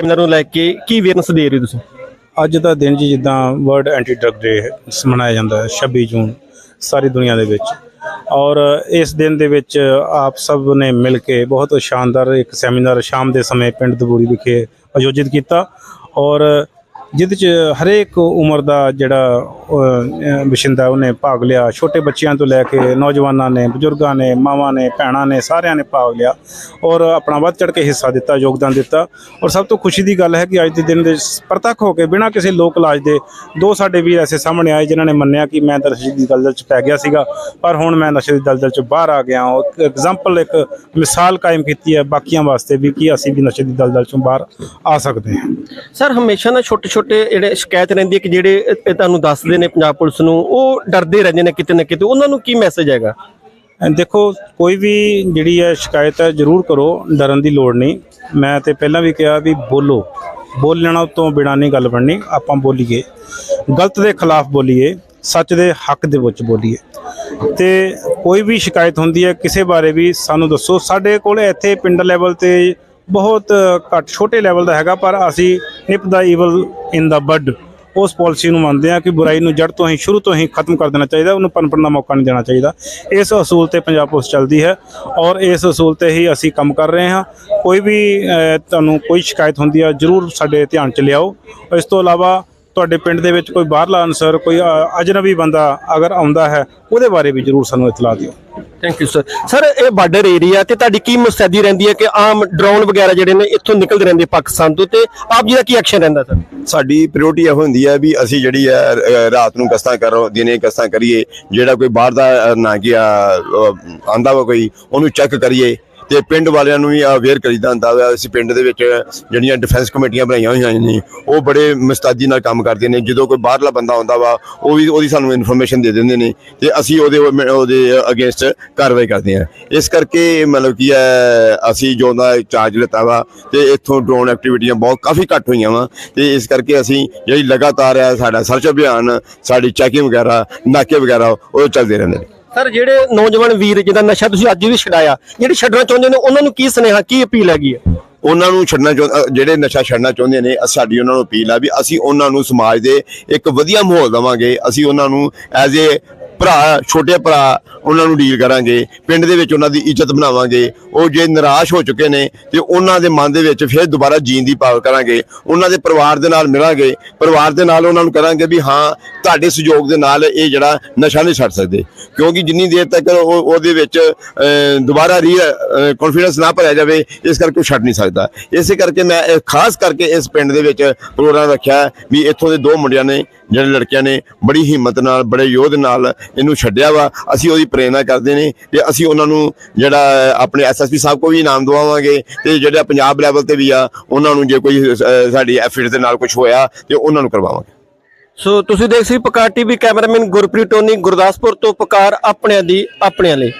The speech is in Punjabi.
ਇਹਨਾਂ ਨੂੰ ਲੈ ਕੇ ਕੀ ਅਵੇਅਰਨੈਸ ਦੇ ਰਹੇ ਹੋ ਤੁਸੀਂ? ਅੱਜ ਦਾ ਦਿਨ ਜੀ ਜਿੱਦਾਂ ਵਰਲਡ ਐਂਟੀ ਡਰਗ ਡੇ ਮਨਾਇਆ ਜਾਂਦਾ ਹੈ 26 ਜੂਨ, ਸਾਰੀ ਦੁਨੀਆ ਦੇ ਵਿੱਚ। ਔਰ ਇਸ ਦਿਨ ਦੇ ਵਿੱਚ ਆਪ ਸਭ ਨੇ ਮਿਲ ਕੇ ਬਹੁਤ ਸ਼ਾਨਦਾਰ ਇੱਕ ਸੈਮੀਨਾਰ ਸ਼ਾਮ ਦੇ ਸਮੇਂ ਪਿੰਡ ਦਬੂਰੀ ਵਿਖੇ ਆਯੋਜਿਤ ਕੀਤਾ। ਔਰ ਜਿਹਦੇ ਚ ਹਰੇਕ ਉਮਰ ਦਾ ਜਿਹੜਾ ਅਹ, ਉਹਨੇ ਭਾਗ ਲਿਆ। ਛੋਟੇ ਬੱਚਿਆਂ ਤੋਂ ਲੈ ਕੇ ਨੌਜਵਾਨਾਂ ਨੇ ਬਜ਼ੁਰਗਾਂ ਨੇ ਮਾਵਾਂ ਨੇ ਭੈਣਾਂ ਨੇ ਸਾਰਿਆਂ ਨੇ ਭਾਗ ਲਿਆ ਔਰ ਆਪਣਾ ਵੱਧ ਚੜ ਕੇ ਹਿੱਸਾ ਦਿੱਤਾ ਯੋਗਦਾਨ ਦਿੱਤਾ। ਔਰ ਸਭ ਤੋਂ ਖੁਸ਼ੀ ਦੀ ਗੱਲ ਹੈ ਕਿ ਅੱਜ ਦੇ ਦਿਨ ਦੇ ਪ੍ਰਤੱਖ ਹੋ ਕੇ ਬਿਨਾਂ ਕਿਸੇ ਲੋਕ ਇਲਾਜ ਦੇ ਦੋ ਸਾਡੇ ਵੀਰ ਐਸੇ ਸਾਹਮਣੇ ਆਏ ਜਿਨ੍ਹਾਂ ਨੇ ਮੰਨਿਆ ਕਿ ਮੈਂ ਨਸ਼ੇ ਦੀ ਦਲਦਲ ਚ ਪੈ ਗਿਆ ਸੀਗਾ ਪਰ ਹੁਣ ਮੈਂ ਨਸ਼ੇ ਦੀ ਦਲਦਲ ਚ ਬਾਹਰ ਆ ਗਿਆ ਹਾਂ। ਇੱਕ ਐਗਜ਼ਾਮਪਲ ਇੱਕ ਮਿਸਾਲ ਕਾਇਮ ਕੀਤੀ ਹੈ ਬਾਕੀਆਂ ਵਾਸਤੇ ਵੀ ਕਿ ਅਸੀਂ ਵੀ ਨਸ਼ੇ ਦੀ ਦਲਦਲ ਚੋਂ ਬਾਹਰ ਆ ਸਕਦੇ ਹਾਂ। ਸਰ ਹਮੇਸ਼ਾ ਨਾ ਛੋਟੇ ਛੋਟੇ ਜਿਹੜੇ ਸ਼ਿਕਾਇਤ ਰਹਿੰਦੀ ਹੈ ਕਿ ਜਿਹੜੇ ਇਹ- ਤੁਹਾਨੂੰ ਦੱਸਦੇ ਨੇ ਪੰਜਾਬ ਪੁਲਿਸ ਨੂੰ, ਉਹ ਡਰਦੇ ਰਹਿੰਦੇ ਨੇ ਕਿਤੇ ਨਾ ਕਿਤੇ। ਉਹਨਾਂ ਨੂੰ ਕੀ ਮੈਸੇਜ ਹੈਗਾ? ਦੇਖੋ, ਕੋਈ ਵੀ ਜਿਹੜੀ ਹੈ ਸ਼ਿਕਾਇਤ ਹੈ, ਜ਼ਰੂਰ ਕਰੋ, ਡਰਨ ਦੀ ਲੋੜ ਨਹੀਂ। ਮੈਂ ਤੇ ਪਹਿਲਾਂ ਵੀ ਕਿਹਾ ਵੀ ਬੋਲੋ। ਬੋਲਣਾ ਤੋਂ ਬਿਨਾਂ ਨਹੀਂ ਗੱਲ ਬਣਨੀ, ਆਪਾਂ ਬੋਲੀਏ। ਗਲਤ ਦੇ ਖਿਲਾਫ ਬੋਲੀਏ, ਸੱਚ ਦੇ ਹੱਕ ਦੇ ਵਿੱਚ ਬੋਲੀਏ। ਤੇ ਕੋਈ ਵੀ ਸ਼ਿਕਾਇਤ ਹੁੰਦੀ ਹੈ, ਕਿਸੇ ਬਾਰੇ ਵੀ ਸਾਨੂੰ ਦੱਸੋ। ਸਾਡੇ ਕੋਲ ਇੱਥੇ ਪਿੰਡ ਲੈਵਲ ਤੇ ਬਹੁਤ ਘੱਟ, ਛੋਟੇ ਲੈਵਲ ਦਾ ਹੈਗਾ, ਪਰ ਅਸੀਂ ਨਿਪ ਦਾ ਈਵਲ ਇਨ ਦਾ ਬੱਡ ਉਸ ਪਾਲਿਸੀ ਨੂੰ ਮੰਨਦੇ ਆ ਕਿ ਬੁਰਾਈ ਨੂੰ ਜੜ ਤੋਂ ਹੀ, ਸ਼ੁਰੂ ਤੋਂ ਹੀ ਖਤਮ ਕਰ ਦੇਣਾ ਚਾਹੀਦਾ, ਉਹਨੂੰ ਪਨਪਣ ਦਾ ਮੌਕਾ ਨਹੀਂ ਦੇਣਾ ਚਾਹੀਦਾ। ਇਸ ਅਸੂਲ ਤੇ ਪੰਜਾਬ ਪੁਲਿਸ ਚੱਲਦੀ ਹੈ ਔਰ ਇਸ ਅਸੂਲ ਤੇ ਹੀ ਅਸੀਂ ਕੰਮ ਕਰ ਰਹੇ ਹਾਂ। ਕੋਈ ਵੀ ਤੁਹਾਨੂੰ ਕੋਈ ਸ਼ਿਕਾਇਤ ਹੁੰਦੀ ਹੈ ਜਰੂਰ ਸਾਡੇ ਧਿਆਨ ਚ ਲਿਆਓ। ਇਸ ਤੋਂ ਇਲਾਵਾ ਤੁਹਾਡੇ ਪਿੰਡ ਦੇ ਵਿੱਚ ਕੋਈ ਬਾਹਰਲਾ ਅਨਸਰ, ਕੋਈ ਅਜਨਬੀ ਬੰਦਾ ਅਗਰ ਆਉਂਦਾ ਹੈ, ਉਹਦੇ ਬਾਰੇ ਵੀ ਜਰੂਰ ਸਾਨੂੰ ਇਤਲਾਹ ਦਿਓ। ਥੈਂਕ ਯੂ ਸਰ ਸਰ ਇਹ ਬਾਰਡਰ ਏਰੀਆ ਤੇ ਤੁਹਾਡੀ ਕੀ ਮੁਸਤੈਦੀ ਰਹਿੰਦੀ ਹੈ ਕਿ ਆਮ ਡਰੋਨ ਵਗੈਰਾ ਜਿਹੜੇ ਨੇ ਇੱਥੋਂ ਨਿਕਲਦੇ ਰਹਿੰਦੇ ਪਾਕਿਸਤਾਨ ਤੋਂ ਤੇ ਆਪ ਜੀ ਦਾ ਕੀ ਐਕਸ਼ਨ ਰਹਿੰਦਾ ਸਰ ਸਾਡੀ ਪ੍ਰਾਇੋਰਟੀ ਇਹ ਹੁੰਦੀ ਹੈ ਵੀ ਅਸੀਂ ਜਿਹੜੀ ਹੈ ਰਾਤ ਨੂੰ ਗਸਤਾਂ ਕਰੋ, ਦਿਨੇ ਗਸਤਾਂ ਕਰੀਏ, ਜਿਹੜਾ ਕੋਈ ਬਾਹਰ ਦਾ ਨਾ ਗਿਆ ਆਂਦਾ ਵਾ ਕੋਈ, ਉਹਨੂੰ ਚੈੱਕ ਕਰੀਏ। ਤੇ ਪਿੰਡ ਵਾਲਿਆਂ ਨੂੰ ਵੀ ਅਵੇਅਰ ਕਰੀਦਾ ਹੁੰਦਾ ਵਾ। ਅਸੀਂ ਪਿੰਡ ਦੇ ਵਿੱਚ ਜਿਹੜੀਆਂ ਡਿਫੈਂਸ ਕਮੇਟੀਆਂ ਬਣਾਈਆਂ ਹੋਈਆਂ ਨੇ, ਉਹ ਬੜੇ ਮੁਸਤਾਦੀ ਨਾਲ ਕੰਮ ਕਰਦੇ ਨੇ। ਜਦੋਂ ਕੋਈ ਬਾਹਰਲਾ ਬੰਦਾ ਆਉਂਦਾ ਵਾ, ਉਹ ਵੀ ਉਹਦੀ ਸਾਨੂੰ ਇਨਫੋਰਮੇਸ਼ਨ ਦੇ ਦਿੰਦੇ ਨੇ ਤੇ ਅਸੀਂ ਉਹਦੇ ਉਹਦੇ ਅਗੇਂਸਟ ਕਾਰਵਾਈ ਕਰਦੇ ਹਾਂ। ਇਸ ਕਰਕੇ ਮਤਲਬ ਕੀ ਹੈ, ਅਸੀਂ ਜੋ ਦਾ ਚਾਰਜ ਲਿੱਤਾ ਵਾ ਤੇ ਇੱਥੋਂ ਡਰੋਨ ਐਕਟੀਵਿਟੀਆਂ ਬਹੁਤ ਕਾਫੀ ਘੱਟ ਹੋਈਆਂ ਵਾ ਤੇ ਇਸ ਕਰਕੇ ਅਸੀਂ ਜਿਹੜੀ ਲਗਾਤਾਰ ਹੈ ਸਾਡਾ ਸਰਚ ਅਭਿਆਨ, ਸਾਡੀ ਚੈਕਿੰਗ ਵਗੈਰਾ, ਨਾਕੇ ਵਗੈਰਾ, ਉਹ ਚੱਲਦੇ ਰਹਿੰਦੇ ਨੇ। ਸਰ, ਜਿਹੜੇ ਨੌਜਵਾਨ ਵੀਰ ਜਿਹਦਾ ਨਸ਼ਾ ਤੁਸੀਂ ਅੱਜ ਵੀ ਛਡਾਇਆ, ਜਿਹੜੇ ਛੱਡਣਾ ਚਾਹੁੰਦੇ ਨੇ, ਉਹਨਾਂ ਨੂੰ ਕੀ ਸੁਨੇਹਾ, ਕੀ ਅਪੀਲ ਹੈਗੀ ਹੈ? ਉਹਨਾਂ ਨੂੰ ਛੱਡਣਾ ਜਿਹੜੇ ਨਸ਼ਾ ਛੱਡਣਾ ਚਾਹੁੰਦੇ ਨੇ ਸਾਡੀ ਉਹਨਾਂ ਨੂੰ ਅਪੀਲ ਆ ਵੀ ਅਸੀਂ ਉਹਨਾਂ ਨੂੰ ਸਮਾਜ ਦੇ ਇੱਕ ਵਧੀਆ ਮਾਹੌਲ ਦੇਵਾਂਗੇ, ਅਸੀਂ ਉਹਨਾਂ ਨੂੰ ਐਜ਼ ਏ ਭਰਾ, ਛੋਟੇ ਭਰਾ ਉਹਨਾਂ ਨੂੰ ਡੀਲ ਕਰਾਂਗੇ, ਪਿੰਡ ਦੇ ਵਿੱਚ ਉਹਨਾਂ ਦੀ ਇੱਜ਼ਤ ਬਣਾਵਾਂਗੇ, ਉਹ ਜੇ ਨਿਰਾਸ਼ ਹੋ ਚੁੱਕੇ ਨੇ ਤੇ ਉਹਨਾਂ ਦੇ ਮਨ ਦੇ ਵਿੱਚ ਫਿਰ ਦੁਬਾਰਾ ਜੀਣ ਦੀ ਭਾਵ ਕਰਾਂਗੇ, ਉਹਨਾਂ ਦੇ ਪਰਿਵਾਰ ਦੇ ਨਾਲ ਮਿਲਾਂਗੇ, ਪਰਿਵਾਰ ਦੇ ਨਾਲ ਉਹਨਾਂ ਨੂੰ ਕਰਾਂਗੇ ਵੀ ਹਾਂ ਤੁਹਾਡੇ ਸਹਿਯੋਗ ਦੇ ਨਾਲ ਇਹ ਜਿਹੜਾ ਨਸ਼ਾ ਨਹੀਂ ਛੱਡ ਸਕਦੇ। ਕਿਉਂਕਿ ਜਿੰਨੀ ਦੇਰ ਤੱਕ ਉਹ ਉਹਦੇ ਵਿੱਚ ਦੁਬਾਰਾ ਰੀ ਕੌਨਫੀਡੈਂਸ ਨਾ ਭਰਿਆ ਜਾਵੇ ਇਸ ਕਰਕੇ ਉਹ ਛੱਡ ਨਹੀਂ ਸਕਦਾ। ਇਸੇ ਕਰਕੇ ਮੈਂ ਖਾਸ ਕਰਕੇ ਇਸ ਪਿੰਡ ਦੇ ਵਿੱਚ ਪ੍ਰੋਗਰਾਮ ਰੱਖਿਆ ਵੀ ਇੱਥੋਂ ਦੇ ਦੋ ਮੁੰਡਿਆਂ ਨੇ ਜਿਹੜੇ ਲੜਕਿਆਂ ਨੇ ਬੜੀ ਹਿੰਮਤ ਨਾਲ ਬੜੇ ਯੋਧ ਨਾਲ ਇਹਨੂੰ ਛੱਡਿਆ ਵਾ। ਅਸੀਂ ਉਹਦੀ ਪ੍ਰੇਰਣਾ ਕਰਦੇ ਨੇ ਤੇ ਅਸੀਂ ਉਹਨਾਂ ਨੂੰ ਜਿਹੜਾ ਆਪਣੇ ਐਸਐਸਪੀ ਸਾਹਿਬ ਕੋ ਵੀ ਇਨਾਮ ਦਵਾਵਾਂਗੇ ਤੇ ਜਿਹੜਾ ਪੰਜਾਬ ਲੈਵਲ ਤੇ ਵੀ ਆ ਉਹਨਾਂ ਨੂੰ ਜੇ ਕੋਈ ਅਹ, ਸਾਡੀ ਐਫਿਟ ਦੇ ਨਾਲ ਕੁਝ ਹੋਇਆ ਤੇ ਉਹਨਾਂ ਨੂੰ ਕਰਵਾਵਾਂਗੇ। ਸੋ ਤੁਸੀਂ ਦੇਖ ਸੀ Pukar TV cameraman Gurpreet Tony Gurdaspur ਤੋਂ ਪਕਾਰ ਆਪਣਿਆਂ ਦੀ ਆਪਣਿਆਂ ਲਈ।